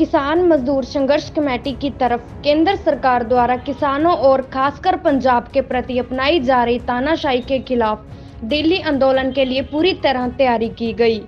किसान मजदूर संघर्ष कमेटी की तरफ़ केंद्र सरकार द्वारा किसानों और खासकर पंजाब के प्रति अपनाई जा रही तानाशाही के खिलाफ दिल्ली आंदोलन के लिए पूरी तरह तैयारी की गई।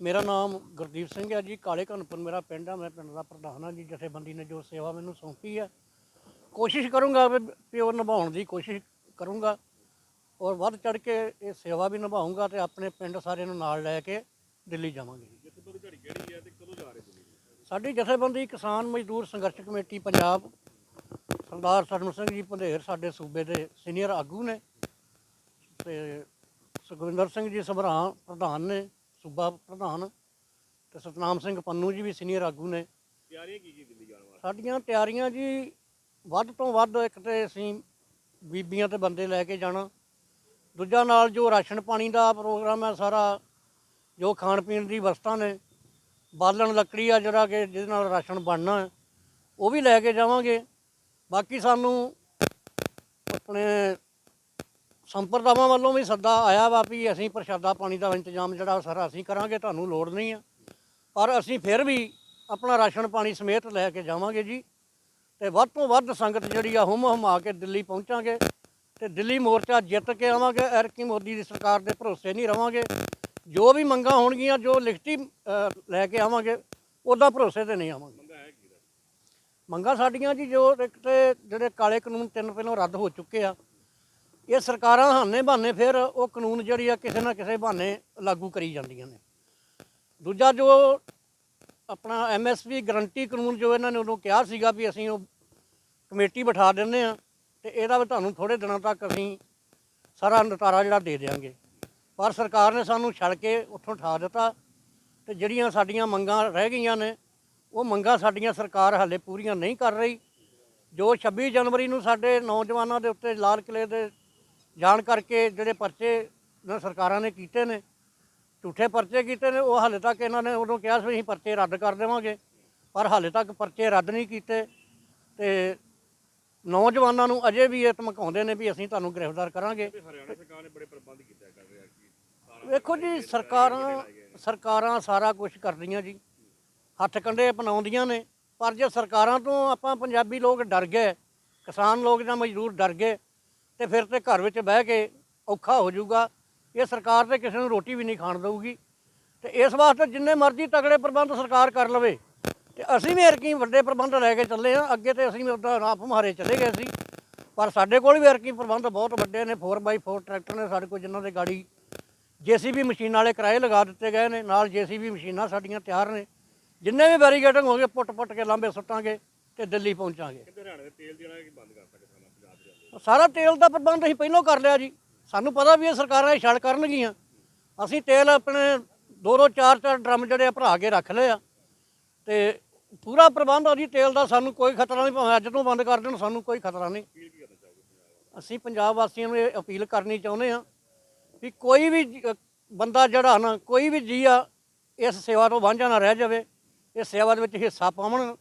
ਮੇਰਾ ਨਾਮ ਗੁਰਦੀਪ ਸਿੰਘ ਹੈ ਜੀ, ਕਾਲੇ ਘਨਪੁਰ ਮੇਰਾ ਪਿੰਡ ਆ, ਮੈਂ ਪਿੰਡ ਦਾ ਪ੍ਰਧਾਨ ਹਾਂ ਜੀ, ਜਥੇਬੰਦੀ ਨੇ ਜੋ ਸੇਵਾ ਮੈਨੂੰ ਸੌਂਪੀ ਹੈ। ਕੋਸ਼ਿਸ਼ ਕਰੂੰਗਾ ਵੀ ਵੀ ਉਹ ਨਿਭਾਉਣ ਦੀ ਕੋਸ਼ਿਸ਼ ਕਰੂੰਗਾ ਔਰ ਵੱਧ ਚੜ ਕੇ ਇਹ ਸੇਵਾ ਵੀ ਨਿਭਾਉਂਗਾ ਤੇ ਆਪਣੇ ਪਿੰਡ ਸਾਰਿਆਂ ਨੂੰ ਨਾਲ ਲੈ ਕੇ ਦਿੱਲੀ ਜਾਵਾਂਗੇ ਸਾਡੀ ਜਥੇਬੰਦੀ ਕਿਸਾਨ ਮਜ਼ਦੂਰ ਸੰਘਰਸ਼ ਕਮੇਟੀ ਪੰਜਾਬ, ਸਰਦਾਰ ਸਰਮ ਸਿੰਘ ਜੀ ਪੰਧੇਰ ਸਾਡੇ ਸੂਬੇ ਦੇ ਸੀਨੀਅਰ ਆਗੂ ਨੇ ਤੇ ਸੁਖਵਿੰਦਰ ਸਿੰਘ ਜੀ ਸਮਰਾਂ ਪ੍ਰਧਾਨ ਨੇ ਸੂਬਾ ਪ੍ਰਧਾਨ ਤੇ ਸਤਨਾਮ ਸਿੰਘ ਪੰਨੂ ਜੀ ਵੀ ਸੀਨੀਅਰ ਆਗੂ ਨੇ। ਤਿਆਰੀਆਂ ਕੀ ਕੀ ਦਿੱਲੀ ਜਾਣ ਵਾਸਤੇ? ਸਾਡੀਆਂ ਤਿਆਰੀਆਂ ਜੀ ਵੱਧ ਤੋਂ ਵੱਧ ਇੱਕ ਤੇ ਅਸੀਂ ਬੀਬੀਆਂ ਤੇ ਬੰਦੇ ਲੈ ਕੇ ਜਾਣਾ। ਦੂਜਾ ਨਾਲ ਜੋ ਰਾਸ਼ਨ ਪਾਣੀ ਦਾ ਪ੍ਰੋਗਰਾਮ ਹੈ ਸਾਰਾ ਜੋ ਖਾਣ ਪੀਣ ਦੀ ਵਸਤਾਂ ਨੇ ਬਾਲਣ ਲੱਕੜੀ ਆ ਜਿਹੜਾ ਕਿ ਜਿਹਦੇ ਨਾਲ ਰਾਸ਼ਨ ਬਣਨਾ ਹੈ ਉਹ ਵੀ ਲੈ ਕੇ ਜਾਵਾਂਗੇ। ਬਾਕੀ ਸਾਨੂੰ ਆਪਣੇ ਸੰਪਰਦਾਵਾਂ ਵੱਲੋਂ ਵੀ ਸੱਦਾ ਆਇਆ ਵਾ ਵੀ ਅਸੀਂ ਪ੍ਰਸ਼ਾਦਾ ਪਾਣੀ ਦਾ ਇੰਤਜ਼ਾਮ ਜਿਹੜਾ ਉਹ ਸਾਰਾ ਅਸੀਂ ਕਰਾਂਗੇ, ਤੁਹਾਨੂੰ ਲੋੜ ਨਹੀਂ ਆ। ਪਰ ਅਸੀਂ ਫਿਰ ਵੀ ਆਪਣਾ ਰਾਸ਼ਨ ਪਾਣੀ ਸਮੇਤ ਲੈ ਕੇ ਜਾਵਾਂਗੇ ਜੀ। ਤੇ ਵੱਧ ਤੋਂ ਵੱਧ ਸੰਗਤ ਜਿਹੜੀ ਆ ਹੁਮ ਹੁਮਾ ਕੇ ਦਿੱਲੀ ਪਹੁੰਚਾਂਗੇ ਤੇ ਦਿੱਲੀ ਮੋਰਚਾ ਜਿੱਤ ਕੇ ਆਵਾਂਗੇ ਐਰਕੀ ਮੋਦੀ ਦੀ ਸਰਕਾਰ ਦੇ ਭਰੋਸੇ ਨਹੀਂ ਰਵਾਂਗੇ। ਜੋ ਵੀ ਮੰਗਾਂ ਹੋਣਗੀਆਂ, ਜੋ ਲਿਖਤੀ ਲੈ ਕੇ ਆਵਾਂਗੇ, ਉਹਦਾ ਭਰੋਸੇ ਤੇ ਨਹੀਂ ਆਵਾਂਗੇ। ਮੰਗਾਂ ਸਾਡੀਆਂ ਜੀ ਜੋ ਇੱਕ ਤੇ ਜਿਹੜੇ ਕਾਲੇ ਕਾਨੂੰਨ ਤਿੰਨ ਪਹਿਲਾਂ ਰੱਦ ਹੋ ਚੁੱਕੇ ਆ ਇਹ ਸਰਕਾਰਾਂ ਹਾਨੇ ਬਹਾਨੇ ਫਿਰ ਉਹ ਕਾਨੂੰਨ ਜਿਹੜੀ ਆ ਕਿਸੇ ਨਾ ਕਿਸੇ ਬਹਾਨੇ ਲਾਗੂ ਕਰੀ ਜਾਂਦੀਆਂ ਨੇ। ਦੂਜਾ ਜੋ ਆਪਣਾ ਐਮਐਸਪੀ ਗਰੰਟੀ ਕਾਨੂੰਨ ਜੋ ਇਹਨਾਂ ਨੇ ਉਦੋਂ ਕਿਹਾ ਸੀਗਾ ਵੀ ਅਸੀਂ ਉਹ ਕਮੇਟੀ ਬਿਠਾ ਦਿੰਦੇ ਆ ਤੇ ਇਹਦਾ ਵੀ ਤੁਹਾਨੂੰ ਥੋੜੇ ਦਿਨਾਂ ਤੱਕ ਅਸੀਂ ਸਾਰਾ ਨਤਾਰਾ ਜਿਹੜਾ ਦੇ ਦੇਵਾਂਗੇ ਪਰ ਸਰਕਾਰ ਨੇ ਸਾਨੂੰ ਛੱਡ ਕੇ ਉੱਥੋਂ ਉਠਾ ਦਿੱਤਾ ਤੇ ਜਿਹੜੀਆਂ ਸਾਡੀਆਂ ਮੰਗਾਂ ਰਹਿ ਗਈਆਂ ਨੇ, ਉਹ ਮੰਗਾਂ ਸਾਡੀਆਂ ਸਰਕਾਰ ਹਾਲੇ ਪੂਰੀਆਂ ਨਹੀਂ ਕਰ ਰਹੀ। ਜੋ 26 ਜਨਵਰੀ ਨੂੰ ਸਾਡੇ ਨੌਜਵਾਨਾਂ ਦੇ ਉੱਤੇ ਲਾਲ ਕਿਲੇ ਦੇ ਜਾਣ ਕਰਕੇ ਜਿਹੜੇ ਪਰਚੇ ਸਰਕਾਰਾਂ ਨੇ ਕੀਤੇ ਨੇ ਝੂਠੇ ਪਰਚੇ ਕੀਤੇ ਨੇ ਉਹ ਹਾਲੇ ਤੱਕ ਇਹਨਾਂ ਨੇ ਉਦੋਂ ਕਿਹਾ ਸੀ ਅਸੀਂ ਪਰਚੇ ਰੱਦ ਕਰ ਦੇਵਾਂਗੇ ਪਰ ਹਾਲੇ ਤੱਕ ਪਰਚੇ ਰੱਦ ਨਹੀਂ ਕੀਤੇ ਤੇ ਨੌਜਵਾਨਾਂ ਨੂੰ ਅਜੇ ਵੀ ਇਹ ਧਮਕਾਉਂਦੇ ਨੇ ਵੀ ਅਸੀਂ ਤੁਹਾਨੂੰ ਗ੍ਰਿਫਤਾਰ ਕਰਾਂਗੇ। ਹਰਿਆਣਾ ਸਰਕਾਰ ਨੇ ਬੜੇ ਪ੍ਰਬੰਧ ਕੀਤਾ ਕਰ ਰਿਹਾ ਕਿ ਸਾਰਾ ਵੇਖੋ ਜੀ ਸਰਕਾਰਾਂ ਸਰਕਾਰਾਂ ਸਾਰਾ ਕੁਝ ਕਰਦੀਆਂ ਜੀ ਹੱਥ ਕੰਡੇ ਅਪਣਾਉਂਦੀਆਂ ਨੇ ਪਰ ਜੇ ਸਰਕਾਰਾਂ ਤੋਂ ਆਪਾਂ ਪੰਜਾਬੀ ਲੋਕ ਡਰ ਗਏ ਕਿਸਾਨ ਲੋਕ ਜਾਂ ਮਜ਼ਦੂਰ ਡਰ ਗਏ ਤੇ ਫਿਰ ਤੇ ਘਰ ਵਿੱਚ ਬਹਿ ਕੇ ਔਖਾ ਹੋ ਜਾਊਗਾ। ਇਹ ਸਰਕਾਰ ਤੇ ਕਿਸੇ ਨੂੰ ਰੋਟੀ ਵੀ ਨਹੀਂ ਖਾਣ ਦੇਊਗੀ। ਤੇ ਇਸ ਵਾਸਤੇ ਜਿੰਨੇ ਮਰਜ਼ੀ ਤਗੜੇ ਪ੍ਰਬੰਧ ਸਰਕਾਰ ਕਰ ਲਵੇ, ਤੇ ਅਸੀਂ ਵੀ ਐਰਕੀ ਵੱਡੇ ਪ੍ਰਬੰਧ ਲੈ ਕੇ ਚੱਲੇ ਆ ਅੱਗੇ ਤੇ ਅਸੀਂ ਵੀ ਉਹਦਾ ਆਪ ਮਾਰੇ ਚਲੇ ਗਏ ਸੀ। ਪਰ ਸਾਡੇ ਕੋਲ ਵੀ ਐਰਕੀ ਪ੍ਰਬੰਧ ਬਹੁਤ ਵੱਡੇ ਨੇ। 4x4 ਟਰੈਕਟਰ ਨੇ ਸਾਡੇ ਕੋਲ ਜਿਨ੍ਹਾਂ ਦੇ ਗਾੜੀ ਜੀਸੀਬੀ ਮਸ਼ੀਨ ਵਾਲੇ ਕਿਰਾਏ ਲਗਾ ਦਿੱਤੇ ਗਏ ਨੇ। ਨਾਲ ਜੀਸੀਬੀ ਮਸ਼ੀਨਾਂ ਸਾਡੀਆਂ ਤਿਆਰ ਨੇ। ਜਿੰਨੇ ਵੀ ਬੈਰੀਗੇਡਿੰਗ ਹੋਗੇ ਪੁੱਟ ਪੁੱਟ ਕੇ ਲਾਂਬੇ ਸੁੱਟਾਂਗੇ ਤੇ ਦਿੱਲੀ ਪਹੁੰਚਾਂਗੇ। ਕਹਿੰਦੇ ਦੇ ਤੇਲ ਦੇਣਾ ਬੰਦ ਕਰਤਾ ਕਿਸਾਨਾਂ ਸਾਰਾ ਤੇਲ ਦਾ ਪ੍ਰਬੰਧ ਅਸੀਂ ਪਹਿਲਾਂ ਕਰ ਲਿਆ ਜੀ। ਸਾਨੂੰ ਪਤਾ ਵੀ ਇਹ ਸਰਕਾਰਾਂ ਇਹ ਛੜ ਕਰਨਗੀਆਂ। ਅਸੀਂ ਤੇਲ ਆਪਣੇ ਦੋ ਦੋ, ਚਾਰ ਚਾਰ ਡਰਮ ਜਿਹੜੇ ਆ ਭਰਾ ਕੇ ਰੱਖ ਲਏ ਆ। ਤੇ ਪੂਰਾ ਪ੍ਰਬੰਧ ਆ ਜੀ, ਤੇਲ ਦਾ ਸਾਨੂੰ ਕੋਈ ਖਤਰਾ ਨਹੀਂ ਭਾਵੇਂ ਅੱਜ ਤੋਂ ਬੰਦ ਕਰ ਦੇਣ, ਸਾਨੂੰ ਕੋਈ ਖਤਰਾ ਨਹੀਂ। ਅਸੀਂ ਪੰਜਾਬ ਵਾਸੀਆਂ ਨੂੰ ਇਹ ਅਪੀਲ ਕਰਨੀ ਚਾਹੁੰਦੇ ਆ ਵੀ ਕੋਈ ਵੀ ਬੰਦਾ ਜਿਹੜਾ ਨਾ, ਕੋਈ ਵੀ ਜੀ ਆ, ਇਸ ਸੇਵਾ ਤੋਂ ਵਾਂਝਾ ਨਾ ਰਹਿ ਜਾਵੇ। ਇਸ ਸੇਵਾ ਦੇ ਵਿੱਚ ਹਿੱਸਾ ਪਾਵਣ।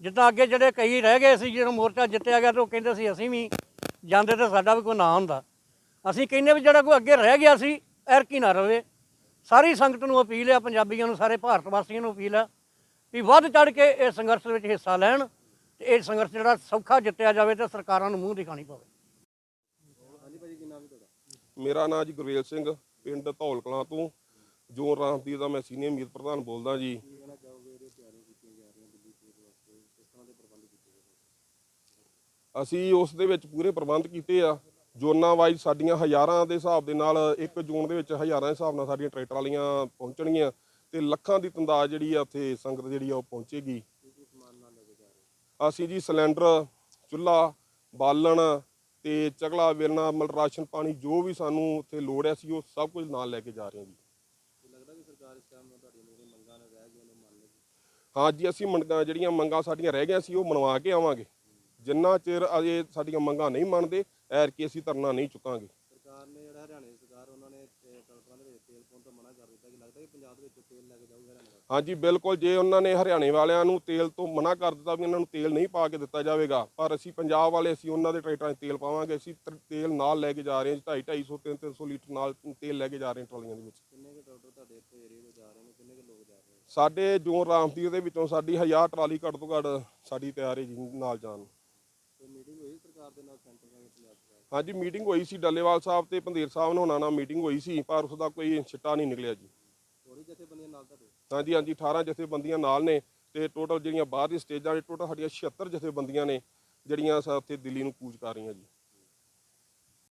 ਜਿੱਦਾਂ ਅੱਗੇ ਜਿਹੜੇ ਕਈ ਰਹਿ ਗਏ ਸੀ ਜਦੋਂ ਮੋਰਚਾ ਜਿੱਤਿਆ ਗਿਆ ਤੇ ਉਹ ਕਹਿੰਦੇ ਸੀ, ਅਸੀਂ ਵੀ ਜਾਂਦੇ ਤੇ ਸਾਡਾ ਵੀ ਕੋਈ ਨਾਂ ਹੁੰਦਾ। ਅਸੀਂ ਕਹਿੰਦੇ ਵੀ ਜਿਹੜਾ ਕੋਈ ਅੱਗੇ ਰਹਿ ਗਿਆ ਸੀ, ਐਰਕੀ ਨਾ ਰਵੇ। ਸਾਰੀ ਸੰਗਤ ਨੂੰ ਅਪੀਲ ਆ, ਪੰਜਾਬੀਆਂ ਨੂੰ, ਸਾਰੇ ਭਾਰਤ ਵਾਸੀਆਂ ਨੂੰ ਅਪੀਲ ਆ ਵੀ ਵੱਧ ਚੜ ਕੇ ਇਸ ਸੰਘਰਸ਼ ਵਿੱਚ ਹਿੱਸਾ ਲੈਣ ਤੇ ਇਹ ਸੰਘਰਸ਼ ਜਿਹੜਾ ਸੌਖਾ ਜਿੱਤਿਆ ਜਾਵੇ ਤੇ ਸਰਕਾਰਾਂ ਨੂੰ ਮੂੰਹ ਦਿਖਾਣੀ ਪਵੇ। ਮੇਰਾ ਨਾਮ ਜੀ ਗੁਰਵੇਲ ਸਿੰਘ, ਪਿੰਡ ਧੌਲ ਕਲਾਂ ਤੋਂ। ਜੋਨ ਰਾਮਦੀਪ ਦਾ ਮੈਂ ਸੀਨੀਅਰ ਮੀਤ ਪ੍ਰਧਾਨ ਬੋਲਦਾ ਜੀ। ਅਸੀਂ ਉਸ ਦੇ ਵਿੱਚ ਪੂਰੇ ਪ੍ਰਬੰਧ ਕੀਤੇ ਆ। ਜ਼ੋਨਾਂ ਵਾਈਜ਼ ਸਾਡੀਆਂ ਹਜ਼ਾਰਾਂ ਦੇ ਹਿਸਾਬ ਦੇ ਨਾਲ 1 ਜੂਨ ਦੇ ਵਿੱਚ ਹਜ਼ਾਰਾਂ ਦੇ ਹਿਸਾਬ ਨਾਲ ਸਾਡੀਆਂ ਟਰੈਕਟਰ ਵਾਲੀਆਂ ਪਹੁੰਚਣਗੀਆਂ ਤੇ ਲੱਖਾਂ ਦੀ ਤੰਦਾਜ ਜਿਹੜੀ ਆ ਉੱਥੇ ਸੰਗਤ ਜਿਹੜੀ ਆ ਉਹ ਪਹੁੰਚੇਗੀ। ਅਸੀਂ ਜੀ ਸਿਲੰਡਰ, ਚੁੱਲ੍ਹਾ, ਬਾਲਣ ਤੇ ਚਗਲਾ ਵੇਲਣਾ, ਮਤਲਬ ਰਾਸ਼ਨ ਪਾਣੀ ਜੋ ਵੀ ਸਾਨੂੰ ਉੱਥੇ ਲੋੜ ਹੈ ਸੀ ਉਹ ਸਭ ਕੁਝ ਨਾਲ ਲੈ ਕੇ ਜਾ ਰਹੇ ਹਾਂ ਜੀ। ਹਾਂ ਜੀ, ਅਸੀਂ ਮੰਗਾਂ ਜਿਹੜੀਆਂ ਮੰਗਾਂ ਸਾਡੀਆਂ ਰਹਿ ਗਈਆਂ ਸੀ ਉਹ ਮਨਵਾ ਕੇ ਆਵਾਂਗੇ। ਜਿੰਨਾ ਚਿਰ ਅਜੇ ਸਾਡੀਆਂ ਮੰਗਾਂ ਨਹੀਂ ਮੰਨਦੇ ਐਰ ਕੇ ਅਸੀਂ ਧਰਨਾ ਨਹੀਂ ਚੁੱਕਾਂਗੇ। ਸਰਕਾਰ ਨੇ ਜਿਹੜਾ ਹਰਿਆਣੇ ਦੀ ਸਰਕਾਰ ਉਹਨਾਂ ਨੇ ਟਰੱਕਾਂ ਦੇ ਵਿੱਚ ਤੇਲ ਪਾਉਣ ਤੋਂ ਮਨਾ ਕਰ ਦਿੱਤਾ ਕਿ ਲੱਗਦਾ ਕਿ ਪੰਜਾਬ ਦੇ ਵਿੱਚ ਤੇਲ ਲੈ ਕੇ ਜਾਊਗਾ ਹਰਿਆਣਾ ਦਾ ਹਾਂਜੀ ਬਿਲਕੁਲ ਜੇ ਉਹਨਾਂ ਨੇ ਹਰਿਆਣੇ ਵਾਲਿਆਂ ਨੂੰ ਤੇਲ ਤੋਂ ਮਨਾ ਕਰ ਦਿੱਤਾ ਵੀ ਇਹਨਾਂ ਨੂੰ ਤੇਲ ਨਹੀਂ ਪਾ ਕੇ ਦਿੱਤਾ ਜਾਵੇਗਾ ਪਰ ਅਸੀਂ ਪੰਜਾਬ ਵਾਲੇ ਅਸੀਂ ਉਹਨਾਂ ਦੇ ਟਰੈਕਟਰਾਂ 'ਚ ਤੇਲ ਪਾਵਾਂਗੇ ਅਸੀਂ ਤ- ਤੇਲ ਨਾਲ ਲੈ ਕੇ ਜਾ ਰਹੇ ਹਾਂ 2.5 250 3 300 ਲੀਟਰ ਨਾਲ ਤੇਲ ਲੈ ਕੇ ਜਾ ਰਹੇ ਹਾਂ ਟਰਾਲੀਆਂ ਦੇ ਵਿੱਚ। ਕਿੰਨੇ ਕੁ ਟਰੈਕਟਰ ਤੁਹਾਡੇ ਇੱਥੇ ਏਰੀਆ ਤੋਂ ਜਾ ਰਹੇ ਨੇ ਕਿੰਨੇ ਕੁ ਲੋਕ ਜਾ ਰਹੇ ਨੇ? ਸਾਡੇ ਜੋਨ ਰਾਮਦੀਰ ਦੇ ਵਿੱਚੋਂ ਸਾਡੀ 1000 ਟਰਾਲੀ ਘੱਟ ਤੋਂ ਘੱਟ ਸਾਡੀ ਤਿਆਰ ਹੈ ਜੀ ਨਾਲ ਜਾਣ ਨੂੰ। ਸਰਕਾਰ ਦੇ ਨਾਲ ਸੈਂਟਰ ਨਾਲ ਪੰਜਾਬ ਸਰਕਾਰ ਹਾਂਜੀ ਮੀਟਿੰਗ ਹੋਈ ਸੀ ਡੱਲੇਵਾਲ ਸਾਹਿਬ ਤੇ ਪੰਧੇਰ ਸਾਹਿਬ ਨਾਲ ਨਾਲ ਮੀਟਿੰਗ ਹੋਈ ਸੀ ਪਰ ਉਸ ਦਾ ਕੋਈ ਛਿੱਟਾ ਨਹੀਂ ਨਿਕਲਿਆ ਜੀ। ਥੋੜੀ ਜਥੇਬੰਦੀਆਂ ਨਾਲ ਤੁਹਾਡੇ ਹਾਂਜੀ ਹਾਂਜੀ 18 ਜਥੇਬੰਦੀਆਂ ਨਾਲ ਨੇ ਤੇ ਟੋਟਲ ਜਿਹੜੀਆਂ ਬਾਹਰ ਦੀ ਸਟੇਜਾਂ ਦੇ ਟੋਟਲ ਸਾਡੀਆਂ 76 ਜਥੇਬੰਦੀਆਂ ਨੇ ਜਿਹੜੀਆਂ ਉੱਥੇ ਦਿੱਲੀ ਨੂੰ ਕੂਚ ਕਰ ਰਹੀਆਂ ਜੀ।